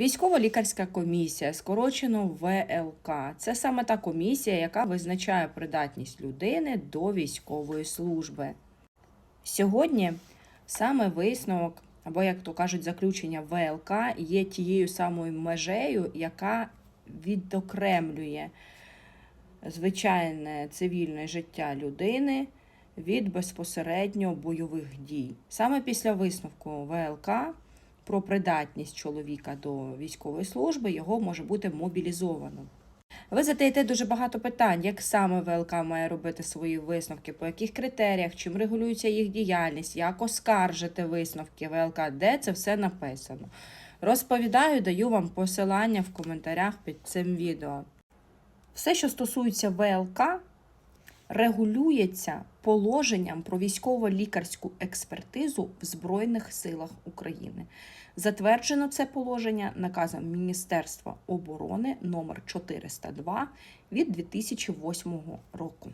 Військово-лікарська комісія, скорочено ВЛК. Це саме та комісія, яка визначає придатність людини до військової служби. Сьогодні саме висновок, або, як то кажуть, заключення ВЛК є тією самою межею, яка відокремлює звичайне цивільне життя людини від безпосередньо бойових дій. Саме після висновку ВЛК про придатність чоловіка до військової служби його може бути мобілізовано. Ви задаєте дуже багато питань, як саме ВЛК має робити свої висновки, по яких критеріях, чим регулюється їх діяльність, як оскаржити висновки ВЛК, де це все написано. Розповідаю, даю вам посилання в коментарях під цим відео. Все, що стосується ВЛК, регулюється положенням про військово-лікарську експертизу в Збройних силах України. Затверджено це положення наказом Міністерства оборони номер 402 від 2008 року.